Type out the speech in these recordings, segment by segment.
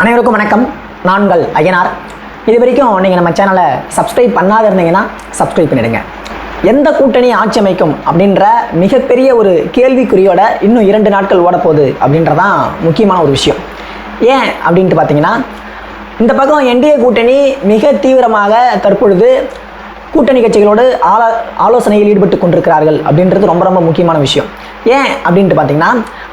அனைவருக்கும் வணக்கம். நான்கள் ஐயனார் இது வரைக்கும் நீங்கள் நம்ம சேனலை சப்ஸ்கிரைப் பண்ணாத இருந்தீங்கன்னா சப்ஸ்கிரைப் பண்ணிடுங்க. எந்த கூட்டணி ஆட்சி அமைக்கும் அப்படின்ற மிகப்பெரிய ஒரு கேள்விக்குறியோட இன்னும் இரண்டு நாட்கள் ஓடப்போகுது அப்படின்றதான் முக்கியமான ஒரு விஷயம். ஏன் அப்படின்ட்டு பார்த்தீங்கன்னா இந்த பக்கம் என்டிஏ கூட்டணி மிக தீவிரமாக தற்பொழுது கூட்டணி கட்சிகளோடு ஆலோ ஆலோசனையில் ஈடுபட்டு கொண்டிருக்கிறார்கள் அப்படின்றது ரொம்ப ரொம்ப முக்கியமான விஷயம். ஏன் அப்படின்ட்டு பார்த்தீங்கன்னா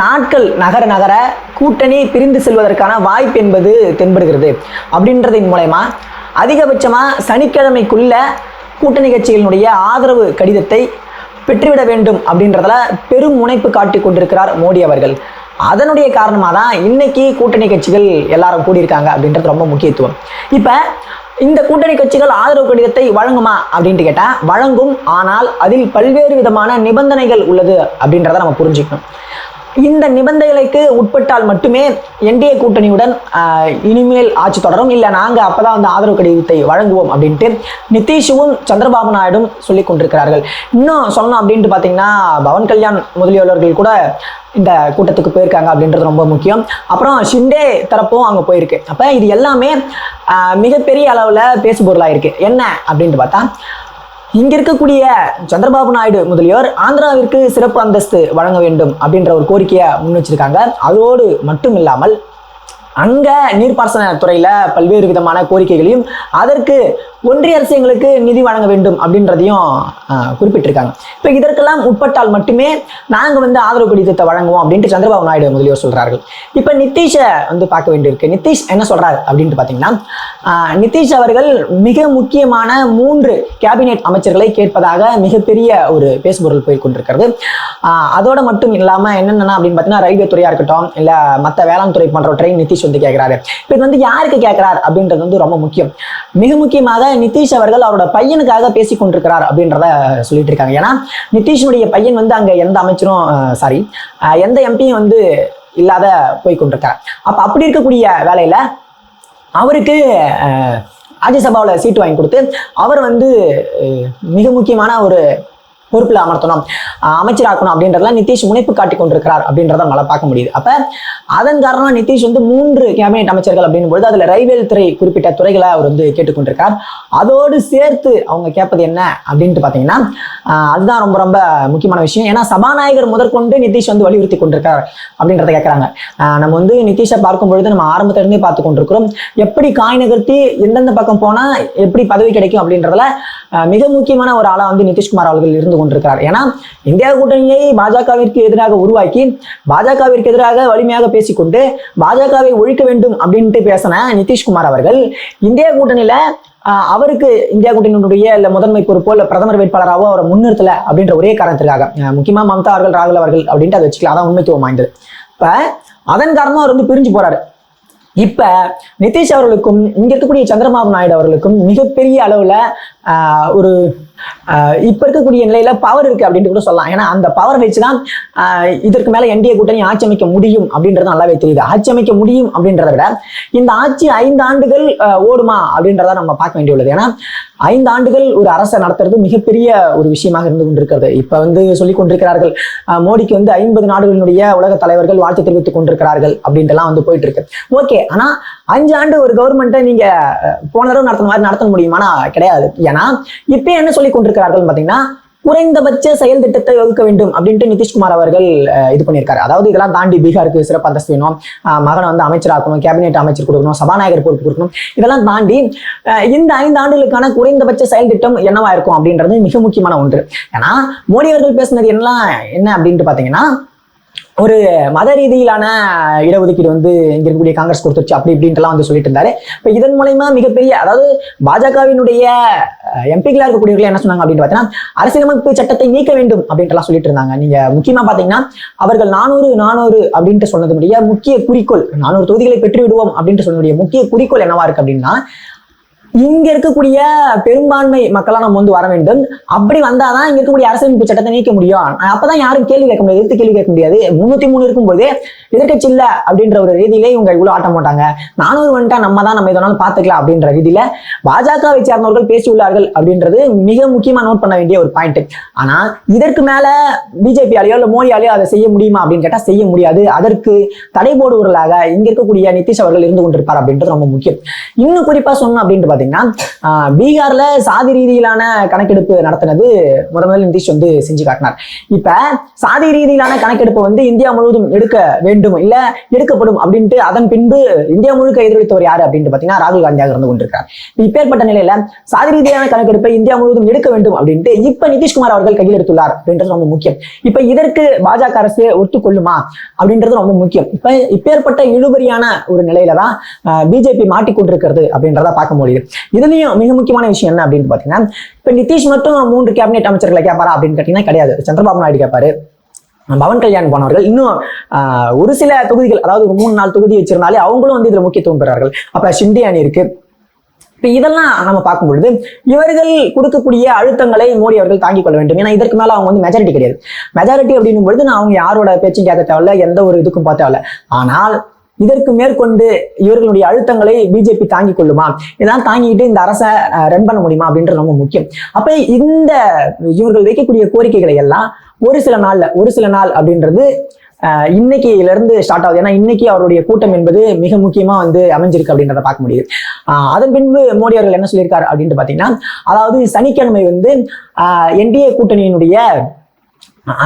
நாட்கள் நகர நகர கூட்டணி பிரிந்து செல்வதற்கான வாய்ப்பு என்பது தென்படுகிறது. அப்படின்றதின் மூலயமா அதிகபட்சமாக சனிக்கிழமைக்குள்ள கூட்டணி கட்சிகளினுடைய ஆதரவு கடிதத்தை பெற்றுவிட வேண்டும் அப்படின்றதுல பெரும் முனைப்பு காட்டி கொண்டிருக்கிறார் மோடி அவர்கள். அதனுடைய காரணமாக தான் இன்னைக்கு கூட்டணி கட்சிகள் எல்லாரும் கூடியிருக்காங்க அப்படின்றது ரொம்ப முக்கியத்துவம். இப்போ இந்த கூட்டணி கட்சிகள் ஆதரவு கடிதத்தை வழங்குமா அப்படின்ட்டு கேட்டால் வழங்கும் ஆனால் அதில் பல்வேறு விதமான நிபந்தனைகள் உள்ளது அப்படின்றத நம்ம புரிஞ்சுக்கணும். இந்த நிபந்தனைகளுக்கு உட்பட்டால் மட்டுமே என்டிஏ கூட்டணியுடன் இனிமேல் ஆட்சி தொடரும். இல்லை நாங்கள் அப்போ தான் வந்து ஆதரவு கடிதத்தை வழங்குவோம் அப்படின்ட்டு நிதிஷுவும் சந்திரபாபு நாயுடும் சொல்லி கொண்டிருக்கிறார்கள். இன்னும் சொல்லணும் அப்படின்ட்டு பார்த்தீங்கன்னா பவன் கல்யாண் முதலியவர்கள் கூட இந்த கூட்டத்துக்கு போயிருக்காங்க அப்படின்றது ரொம்ப முக்கியம். அப்புறம் ஷிண்டே தரப்பும் அங்கே போயிருக்கு. அப்போ இது எல்லாமே மிகப்பெரிய அளவில் பேசுபொருளாக இருக்குது என்ன அப்படின்ட்டு பார்த்தா இங்க இருக்கக்கூடிய சந்திரபாபு நாயுடு முதலியோர் ஆந்திராவிற்கு சிறப்பு அந்தஸ்து வழங்க வேண்டும் அப்படின்ற ஒரு கோரிக்கையை முன் வச்சிருக்காங்க அதோடு மட்டும் இல்லாமல் அங்க நீர்ப்பாசன துறையில பல்வேறு விதமான கோரிக்கைகளையும் அதற்கு ஒன்றிய அரசு எங்களுக்கு நிதி வழங்க வேண்டும் அப்படின்றதையும் குறிப்பிட்டிருக்காங்க. இப்போ இதற்கெல்லாம் உட்பட்டால் மட்டுமே நாங்க வந்து ஆதரவு கடிதத்தை வழங்குவோம் அப்படின்ட்டு சந்திரபாபு நாயுடு முதலியோர் சொல்றார்கள். இப்போ நிதிஷை வந்து பார்க்க வேண்டியிருக்கு. நிதிஷ் என்ன சொல்றாரு அப்படின்ட்டு பார்த்தீங்கன்னா ஆஹ், நிதிஷ் அவர்கள் மிக முக்கியமான மூன்று கேபினெட் அமைச்சர்களை கேட்பதாக மிகப்பெரிய ஒரு பேசுபொருள் போய் கொண்டிருக்கிறது. ஆஹ், அதோட மட்டும் இல்லாம என்னென்னா அப்படின்னு பார்த்தீங்கன்னா ரயில்வே துறையா இருக்கட்டும் இல்ல மற்ற வேளாண் துறை போன்றவற்றை நிதிஷ் வந்து கேட்கிறாரு இப்போ இது வந்து யாருக்கு கேட்கிறார் அப்படின்றது வந்து ரொம்ப முக்கியம். மிக முக்கியமாக நிதிஷ் அவர்கள் அவரோட பையனுக்காக பேசி கொண்டிருக்கிறார் அப்படின்றத சொல்லிட்டு இருக்காங்க. ஏன்னா நிதிஷனுடைய பையன் வந்து அங்க எந்த அமைச்சரும் சாரி எந்த எம்பியும் வந்து இல்லாத போய் கொண்டிருக்கார் அப்ப அப்படி இருக்கக்கூடிய வேலையில அவருக்கு ராஜ்யசபாவில் சீட்டு வாங்கி கொடுத்து அவர் வந்து மிக முக்கியமான ஒரு பொறுப்பில் அமர்த்தணும். அஹ், அமைச்சராக்கணும் அப்படின்றதெல்லாம் நிதிஷ் முனைப்பு காட்டி கொண்டிருக்கிறார் அப்படின்றத நம்மளால் பார்க்க முடியுது. அப்ப அதன் காரணம் நிதிஷ் வந்து மூன்று கேபினெட் அமைச்சர்கள் அப்படின்னும் பொழுது அதுல ரயில்வே துறை குறிப்பிட்ட துறைகளை அவர் வந்து கேட்டுக்கொண்டிருக்கார் அதோடு சேர்த்து அவங்க கேட்பது என்ன அப்படின்ட்டு பார்த்தீங்கன்னா அதுதான் ரொம்ப ரொம்ப முக்கியமான விஷயம். ஏன்னா சபாநாயகர் முதற்கொண்டு நிதிஷ் வந்து வலியுறுத்தி கொண்டிருக்கார் அப்படின்றத கேட்குறாங்க நம்ம வந்து நிதிஷை பார்க்கும் பொழுது நம்ம ஆரம்பத்திலிருந்தே பார்த்து கொண்டிருக்கிறோம். எப்படி காய் நகர்த்தி எந்தெந்த பக்கம் போனா எப்படி பதவி கிடைக்கும் அப்படின்றதுல மிக முக்கியமான ஒரு ஆளாக வந்து நிதிஷ்குமார் அவர்கள் இருந்து கொண்டிருக்கிறார். ஏன்னா இந்தியா கூட்டணியை பாஜகவிற்கு எதிராக உருவாக்கி பாஜகவிற்கு எதிராக வலிமையாக பேசிக்கொண்டு பாஜகவை ஒழிக்க வேண்டும் அப்படின்ட்டு பேசின நிதிஷ்குமார் அவர்கள் இந்தியா கூட்டணியில அவருக்கு இந்தியா கூட்டணியினுடைய இல்ல முதன்மை பொறுப்போ இல்ல பிரதமர் வேட்பாளராகவோ அவரை முன்னிறுத்தல அப்படின்ற ஒரே காரணத்திற்காக. முக்கியமா மம்தா அவர்கள் ராகுல் அவர்கள் அப்படின்ட்டு அதை வச்சுக்கலாம். அதான் உண்மைத்துவம் வாய்ந்தது. இப்ப அதன் காரணமா அவர் வந்து பிரிஞ்சு போறாரு. இப்ப நிதிஷ் அவர்களுக்கும் இங்க இருக்கக்கூடிய சந்திரபாபு நாயுடு அவர்களுக்கும் மிகப்பெரிய அளவுல ஆஹ், ஒரு இப்ப இருக்கக்கூடிய நிலையில பவர் இருக்கு அப்படின்ட்டு கூட சொல்லலாம். ஏன்னா அந்த பவர் வச்சுதான் தான் இதற்கு மேல என்டிஏ கூட்டணி ஆட்சி அமைக்க முடியும் அப்படின்றது நல்லாவே தெரியுது. ஆட்சி அமைக்க முடியும் அப்படின்றத விட இந்த ஆட்சி ஐந்து ஆண்டுகள் ஓடுமா அப்படின்றத நம்ம பார்க்க வேண்டியுள்ளது. ஏன்னா ஐந்து ஆண்டுகள் ஒரு அரசை நடத்துறது மிகப்பெரிய ஒரு விஷயமாக இருந்து கொண்டிருக்கிறது. இப்ப வந்து சொல்லிக் கொண்டிருக்கிறார்கள் மோடிக்கு வந்து ஐம்பது நாடுகளினுடைய உலக தலைவர்கள் வாழ்த்து தெரிவித்துக் கொண்டிருக்கிறார்கள் அப்படின்ட்டுலாம் வந்து போயிட்டு இருக்கு. ஓகே ஆனா அஞ்சு ஆண்டு ஒரு கவர்மெண்ட்டை நீங்க போன தடவை நடத்தின மாதிரி நடத்த முடியுமானா? கிடையாது. ஏன்னா இப்ப என்ன சொல்லி கொண்டிருக்கிறார்கள் பாத்தீங்கன்னா குறைந்தபட்ச செயல் திட்டத்தை வகுக்க வேண்டும் அப்படின்ட்டு நிதிஷ்குமார் அவர்கள் அஹ், இது பண்ணியிருக்காரு. அதாவது இதெல்லாம் தாண்டி பீகாருக்கு சிறப்பு அந்தஸ்து வேணும். மகனை வந்து அமைச்சராக்கணும் கேபினெட் அமைச்சர் கொடுக்கணும் சபாநாயகர் பொறுப்பு கொடுக்கணும். இதெல்லாம் தாண்டி அஹ், இந்த ஐந்து ஆண்டுகளுக்கான குறைந்தபட்ச செயல் திட்டம் என்னவா இருக்கும் அப்படின்றது மிக முக்கியமான ஒன்று. ஏன்னா மோடி அவர்கள் பேசுனது எல்லாம் என்ன அப்படின்ட்டு பாத்தீங்கன்னா ஒரு மத ரீதியிலான இடஒதுக்கீடு வந்து இங்க இருக்கக்கூடிய காங்கிரஸ் கொடுத்துருச்சு அப்படி இப்படின்ட்டுலாம் வந்து சொல்லிட்டு இருந்தாரு. இப்ப இதன் மூலயமா மிகப்பெரிய அதாவது பாஜகவினுடைய எம்பிகளா இருக்கக்கூடியவர்கள் என்ன சொன்னாங்க அப்படின்னு பார்த்தீங்கன்னா அரசியலமைப்பு சட்டத்தை நீக்க வேண்டும் அப்படின்ட்டுலாம் சொல்லிட்டு இருந்தாங்க. நீங்க முக்கியமா பாத்தீங்கன்னா அவர்கள் நானூறு நானூறு அப்படின்ட்டு சொன்னதுடைய முக்கிய குறிக்கோள் நானூறு தொகுதிகளை பெற்று விடுவோம் அப்படின்ட்டு சொன்னதுடைய முக்கிய குறிக்கோள் என்னவா இருக்கு அப்படின்னா இங்க இருக்கக்கூடிய பெரும்பான்மை மக்களா நம்ம வந்து வர வேண்டும். அப்படி வந்தாதான் இங்க இருக்கக்கூடிய அரசியலமைப்பு சட்டத்தை நீக்க முடியும். அப்பதான் யாரும் கேள்வி கேட்க முடியாது எதிர்த்து கேள்வி கேட்க முடியாது. முன்னூத்தி மூணு இருக்கும்போது எதிர்கட்சி இல்ல அப்படின்ற ஒரு ரீதியிலே இவங்க இவ்வளவு ஆட்ட மாட்டாங்க. நானூறு வந்துட்டா நம்ம தான் நம்ம எதனாலும் பாத்துக்கலாம் அப்படின்ற ரீதியில பாஜகவை சேர்ந்தவர்கள் பேசியுள்ளார்கள் அப்படின்றது மிக முக்கியமா நோட் பண்ண வேண்டிய ஒரு பாயிண்ட் ஆனா இதற்கு மேல பிஜேபியாலேயோ இல்ல மோடியாலேயோ அதை செய்ய முடியுமா அப்படின்னு கேட்டா செய்ய முடியாது. அதற்கு தடை போடுவர்களாக இங்க இருக்கக்கூடிய நிதிஷ் அவர்கள் இருந்து கொண்டிருப்பார் அப்படின்றது ரொம்ப முக்கியம். இன்னும் குறிப்பா சொன்னோம் அப்படின்னு பாத்தீங்கன்னா பீகார்ல சாதி ரீதியிலான கணக்கெடுப்பு நடத்தினது முத முதல்ல நிதிஷ் வந்து செஞ்சு காட்டினார். இப்ப சாதி ரீதியிலான கணக்கெடுப்பு வந்து இந்தியா முழுவதும் எடுக்க வேண்டும் இல்ல எடுக்கப்படும் அப்படின்ட்டு அதன் பின்பு இந்தியா முழுக்க எதிரொலித்தவர் யாரு அப்படின்ட்டு பாத்தீங்கன்னா ராகுல் காந்தியாக இருந்து கொண்டிருக்கார். இப்பேற்பட்ட நிலையில சாதி ரீதியான கணக்கெடுப்பை இந்தியா முழுவதும் எடுக்க வேண்டும் அப்படின்ட்டு இப்ப நிதிஷ்குமார் அவர்கள் கையில் எடுத்துள்ளார் அப்படின்றது ரொம்ப முக்கியம். இப்ப இதற்கு பாஜக அரசு ஒத்துக்கொள்ளுமா அப்படின்றது ரொம்ப முக்கியம். இப்ப இப்பேற்பட்ட இழுபறியான ஒரு நிலையில தான் பிஜேபி மாட்டிக்கொண்டிருக்கிறது அப்படின்றத பார்க்க முடியுது. இதுலயும் மிக முக்கியமான விஷயம் என்ன அப்படின்னு பாத்தீங்கன்னா இப்ப நிதிஷ் மட்டும் மூன்று கேபினெட் அமைச்சர்களை கேட்பாரா அப்படின்னு கேட்டீங்கன்னா கிடையாது. சந்திரபாபு நாயுடு கேட்பாரு பவன் கல்யாண் போனவர்கள் இன்னும் ஆஹ், ஒரு சில தொகுதிகள் அதாவது ஒரு மூணு நாலு தொகுதி வச்சிருந்தாலே அவங்களும் வந்து இதுல முக்கியத்துவம் பெறார்கள். அப்ப ஷிண்டே அணி இருக்கு. இப்ப இதெல்லாம் நம்ம பார்க்கும் பொழுது இவர்கள் கொடுக்கக்கூடிய அழுத்தங்களை மோடி அவர்கள் தாங்கிக் கொள்ள வேண்டும். ஏன்னா இதற்கு மேல அவங்க வந்து மெஜாரிட்டி கிடையாது. மெஜாரிட்டி அப்படின்னும் பொழுது நான் அவங்க யாரோட பேச்சும் கேட்க தேவையில்ல எந்த ஒரு இதுக்கும் பார்க்க ஆனால் இதற்கு மேற்கொண்டு இவர்களுடைய அழுத்தங்களை பிஜேபி தாங்கிக் கொள்ளுமா? இதெல்லாம் தாங்கிட்டு இந்த அரசை ரன் பண்ண முடியுமா அப்படின்றது ரொம்ப முக்கியம். அப்ப இந்த இவர்கள் வைக்கக்கூடிய கோரிக்கைகளை எல்லாம் ஒரு சில நாள்ல ஒரு சில நாள் அப்படின்றது ஆஹ் இன்னைக்குல இருந்து ஸ்டார்ட் ஆகுது. ஏன்னா இன்னைக்கு அவருடைய கூட்டம் என்பது மிக முக்கியமா வந்து அமைஞ்சிருக்கு அப்படின்றத பார்க்க முடியுது. ஆஹ் அதன் பின்பு மோடி அவர்கள் என்ன சொல்லியிருக்காரு அப்படின்ட்டு பாத்தீங்கன்னா அதாவது சனிக்கிழமை வந்து என்டிஏ கூட்டணியினுடைய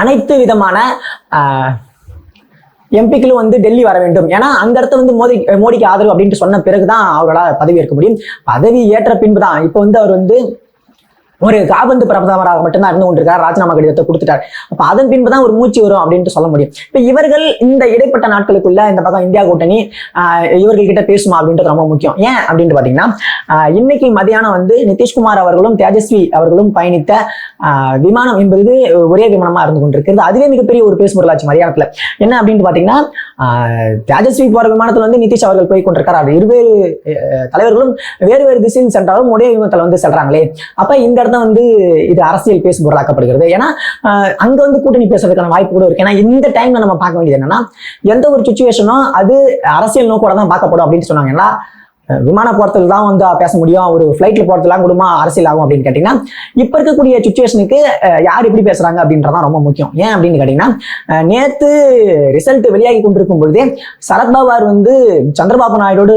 அனைத்து விதமான ஆஹ் எம்பிக்களும் வந்து டெல்லி வர வேண்டும். ஏன்னா அந்த இடத்துல வந்து மோடி மோடிக்கு ஆதரவு அப்படின்ட்டு சொன்ன பிறகுதான் அவரால் பதவி ஏற்க முடியும். பதவி ஏற்ற பின்பு தான் இப்போ வந்து அவர் வந்து ஒரு காபந்து பிரதமராக மட்டும்தான் இருந்து கொண்டிருக்கார் ராஜினாமா கடிதத்தை கொடுத்துட்டார். அப்ப அதன் பின்பு தான் ஒரு மூச்சு வரும் அப்படின்ட்டு சொல்ல முடியும். இப்ப இவர்கள் இந்த இடைப்பட்ட நாட்களுக்குள்ள இந்த பக்கம் இந்தியா கூட்டணி இவர்கள் கிட்ட பேசுமா அப்படின்றது ரொம்ப முக்கியம். ஏன் அப்படின்ட்டு பாத்தீங்கன்னா இன்னைக்கு மதியானம் வந்து நிதிஷ்குமார் அவர்களும் தேஜஸ்வி அவர்களும் பயணித்த ஆஹ், விமானம் என்பது ஒரே விமானமா இருந்து கொண்டிருக்கிறது. அதுவே மிகப்பெரிய ஒரு பேசுபொருளாச்சு மதியானத்துல. என்ன அப்படின்ட்டு பாத்தீங்கன்னா ஆஹ், தேஜஸ்வி போற விமானத்துல வந்து நிதிஷ் அவர்கள் போய் கொண்டிருக்கார் இருவேறு தலைவர்களும் வேறு வேறு திசையில் சென்றாலும் ஒரே விமானத்துல வந்து செல்றாங்களே. அப்ப இந்த தான் வந்து இது அரசியல் பேசும் பொருளாக்கப்படுகிறது. ஏன்னா அங்க வந்து கூட்டணி பேசுறதுக்கான வாய்ப்பு கூட இருக்கு. ஏன்னா இந்த டைம்ல நம்ம பார்க்க வேண்டியது என்னன்னா எந்த ஒரு சுச்சுவேஷனும் அது அரசியல் நோக்கோட தான் பார்க்கப்படும் அப்படின்னு சொன்னாங்கன்னா விமான போகிறதுல தான் வந்து பேச முடியும். ஒரு ஃப்ளைட்டில் போறதுலாம் கூடமா? அரசியல் ஆகும் அப்படின்னு கேட்டீங்கன்னா இப்ப இருக்கக்கூடிய சுச்சுவேஷனுக்கு யார் எப்படி பேசுறாங்க அப்படின்றதான் ரொம்ப முக்கியம். ஏன் அப்படின்னு கேட்டீங்கன்னா நேற்று நேத்து ரிசல்ட் வெளியாகி கொண்டிருக்கும் பொழுதே சரத்பவார் வந்து சந்திரபாபு நாயுடோடு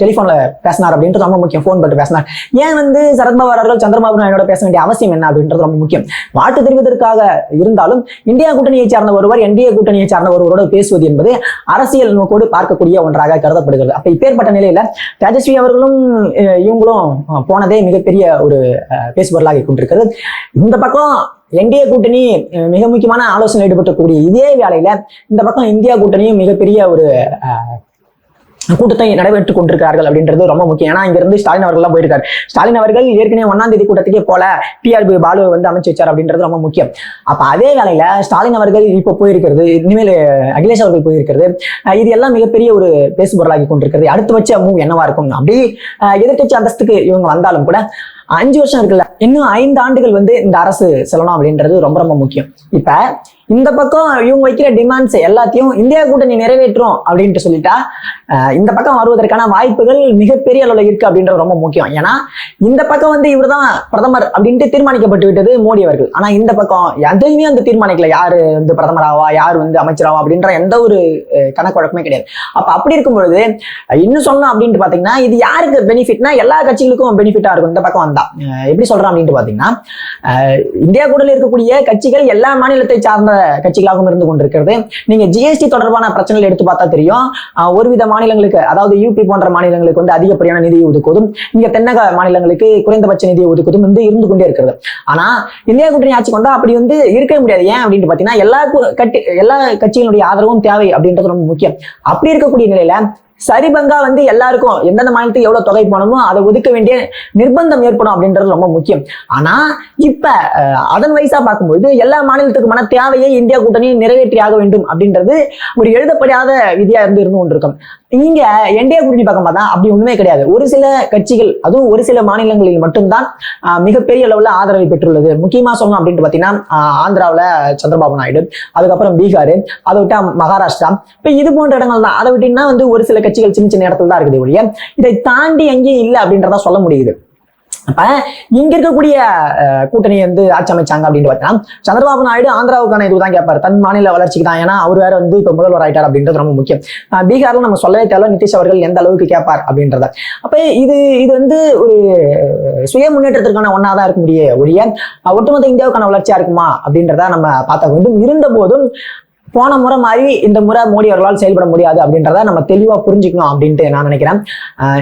டெலிஃபோனில் பேசினார் அப்படின்றது ரொம்ப முக்கியம். ஃபோன் போட்டு பேசினார். ஏன் வந்து சரத்பவார் அவர்கள் சந்திரபாபு நாயுடோட பேச வேண்டிய அவசியம் என்ன அப்படின்றது ரொம்ப முக்கியம். வாழ்த்து தெரிவதற்காக இருந்தாலும் இந்தியா கூட்டணியை சார்ந்த ஒருவர் என்டிஏ கூட்டணியை சார்ந்த ஒருவரோடு பேசுவது என்பது அரசியல் நோக்கோடு பார்க்கக்கூடிய ஒன்றாக கருதப்படுகிறது. அப்போ இப்பேற்பட்ட நிலையில தேஜஸ்வி அவர்களும் அஹ், இவங்களும் அஹ், போனதே மிகப்பெரிய ஒரு அஹ், பேசுபொருளாகி கொண்டிருக்கிறது. இந்த பக்கம் என்டிஏ கூட்டணி மிக முக்கியமான ஆலோசனை ஈடுபட்டக்கூடிய இதே வேலையில இந்த பக்கம் இந்தியா கூட்டணியும் மிகப்பெரிய ஒரு அஹ், கூட்டத்தை நடைபெற்றுக் கொண்டிருக்கிறார்கள் அப்படின்றது ரொம்ப முக்கியம். ஏன்னா இங்க இருந்து ஸ்டாலின் அவர்கள்லாம் போயிருக்காரு. ஸ்டாலின் அவர்கள் ஏற்கனவே ஒன்னாம் தேதி கூட்டத்துக்கே போல டிஆர்பி பாலு வந்து அமைச்சு வச்சார் அப்படின்றது ரொம்ப முக்கியம். அப்ப அதே வேலையில ஸ்டாலின் அவர்கள் இப்போ போயிருக்கிறது இனிமேல் அகிலேஷ் அவர்கள் போயிருக்கிறது அஹ் இது எல்லாம் மிகப்பெரிய ஒரு பேசுபொருளாகி கொண்டிருக்கிறது. அடுத்து வச்ச மூவ் என்னவா இருக்கும்? அப்படி எதிர்கட்சி எதிர்க்கட்சி அந்தஸ்துக்கு இவங்க வந்தாலும் கூட அஞ்சு வருஷம் இருக்குல்ல. இன்னும் ஐந்து ஆண்டுகள் வந்து இந்த அரசு செல்லணும் அப்படின்றது ரொம்ப ரொம்ப முக்கியம். இப்ப இந்த பக்கம் இவங்க வைக்கிற டிமாண்ட்ஸ் எல்லாத்தையும் இந்தியா கூட்டணி நிறைவேற்றும் அப்படின்ட்டு சொல்லிட்டா அஹ் இந்த பக்கம் வருவதற்கான வாய்ப்புகள் மிகப்பெரிய அளவில் இருக்கு அப்படின்றது ரொம்ப முக்கியம். ஏன்னா இந்த பக்கம் வந்து இவர்தான் பிரதமர் அப்படின்ட்டு தீர்மானிக்கப்பட்டு விட்டது மோடி அவர்கள். ஆனா இந்த பக்கம் எதையுமே அந்த தீர்மானிக்கல. யாரு வந்து பிரதமராவா யார் வந்து அமைச்சராவா அப்படின்ற எந்த ஒரு கணக்குழப்பமே கிடையாது. அப்ப அப்படி இருக்கும் பொழுது இன்னும் சொல்லணும் அப்படின்ட்டு பாத்தீங்கன்னா இது யாருக்கு பெனிஃபிட்னா எல்லா கட்சிகளுக்கும் பெனிஃபிட்டா இருக்கும். இந்த பக்கம் வந்தா. தான். எப்படி சொல்றேன் அப்படின்ட்டு பாத்தீங்கன்னா இந்தியா கூடல இருக்கக்கூடிய கட்சிகள் எல்லா மாநிலத்தை சார்ந்த கட்சிகளாகவும் இருந்து கொண்டிருக்கிறது. நீங்க ஜிஎஸ்டி தொடர்பான பிரச்சனைகள் எடுத்து பார்த்தா தெரியும். ஒரு வித மாநிலங்களுக்கு அதாவது யூபி போன்ற மாநிலங்களுக்கு வந்து அதிகப்படியான நிதியை ஒதுக்குவதும் இங்க தென்னக மாநிலங்களுக்கு குறைந்தபட்ச நிதியை ஒதுக்குவதும் வந்து இருந்து கொண்டே இருக்கிறது. ஆனா இந்தியா கூட்டணி ஆட்சி கொண்டா அப்படி வந்து இருக்கவே முடியாது. ஏன் அப்படின்ட்டு பாத்தீங்கன்னா எல்லா கட்சி எல்லா கட்சிகளுடைய ஆதரவும் தேவை அப்படின்றது ரொம்ப முக்கியம். அப்படி இருக்கக்கூடிய நிலையில சரிபங்கா வந்து எல்லாருக்கும் எந்தெந்த மாநிலத்துக்கு எவ்வளவு தொகை போனமோ அதை ஒதுக்க வேண்டிய நிர்பந்தம் ஏற்படும் அப்படின்றது ரொம்ப முக்கியம். ஆனா இப்ப அஹ், அதன் வயசா பார்க்கும்போது எல்லா மாநிலத்துக்குமான தேவையை இந்தியா கூட்டணி நிறைவேற்றி ஆக வேண்டும் அப்படின்றது ஒரு எழுதப்படாத விதியா இருந்து இருந்து கொண்டிருக்கும். இங்க என்டிஏ குறிஞ்சி பக்கம் பார்த்தா அப்படி ஒண்ணுமே கிடையாது. ஒரு சில கட்சிகள் அதுவும் ஒரு சில மாநிலங்களில் மட்டும்தான் ஆஹ், மிகப்பெரிய அளவுல ஆதரவை பெற்றுள்ளது. முக்கியமா சொல்லணும் அப்படின்ட்டு பாத்தீங்கன்னா ஆஹ், சந்திரபாபு நாயுடு அதுக்கப்புறம் பீகார் அதை விட்டா மகாராஷ்டிரா. இப்ப இது போன்ற இடங்கள் தான். அதை விட்டீங்கன்னா வந்து ஒரு சில கட்சிகள் சின்ன சின்ன இடத்துல தான் இருக்குது ஒழிய இதை தாண்டி எங்கேயும் இல்லை அப்படின்றத சொல்ல முடியுது. அப்ப இங்க இருக்கக்கூடிய கூட்டணி வந்து ஆட்சி அமைச்சாங்க அப்படின்னு பார்த்தீங்கன்னா சந்திரபாபு நாயுடு ஆந்திராவுக்கான இதுதான் கேட்பாரு. தன் மாநில வளர்ச்சிக்கு தான். ஏன்னா அவர் வேற வந்து இப்போ முதல்வர் ஆயிட்டார் அப்படின்றது ரொம்ப முக்கியம். பீகார்ல நம்ம சொல்லவே தேவை நிதிஷ் அவர்கள் எந்த அளவுக்கு கேட்பார் அப்படின்றத. அப்ப இது இது வந்து ஒரு சுய முன்னேற்றத்திற்கான ஒன்னா தான் இருக்க முடிய ஒழிய ஒட்டுமொத்த இந்தியாவுக்கான வளர்ச்சியா இருக்குமா அப்படின்றத நம்ம பார்த்த வேண்டும். இருந்த போதும் போன முறை மாதிரி இந்த முறை மோடி அவர்களால் செயல்பட முடியாது அப்படின்றத நம்ம தெளிவா புரிஞ்சுக்கணும் அப்படின்ட்டு நான் நினைக்கிறேன்.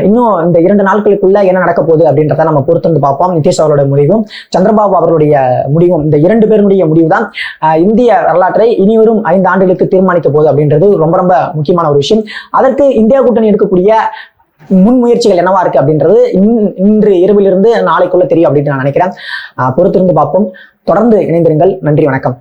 இன்னும் இந்த இரண்டு நாட்களுக்குள்ள என்ன நடக்க போகுது அப்படின்றத நம்ம பொறுத்திருந்து பார்ப்போம். நிதிஷ் அவருடைய முடிவும் சந்திரபாபு அவர்களுடைய முடிவும் இந்த இரண்டு பேருடைய முடிவு தான் இந்திய வரலாற்றை இனிவரும் ஐந்து ஆண்டுகளுக்கு தீர்மானிக்க போகுது அப்படின்றது ரொம்ப ரொம்ப முக்கியமான ஒரு விஷயம். அதற்கு இந்தியா கூட்டணி எடுக்கக்கூடிய முன்முயற்சிகள் என்னவா இருக்கு அப்படின்றது இன்- இன்று இரவிலிருந்து நாளைக்குள்ள தெரியும் அப்படின்னு நான் நினைக்கிறேன். பொறுத்திருந்து பார்ப்போம். தொடர்ந்து இணைந்திருங்கள். நன்றி வணக்கம்.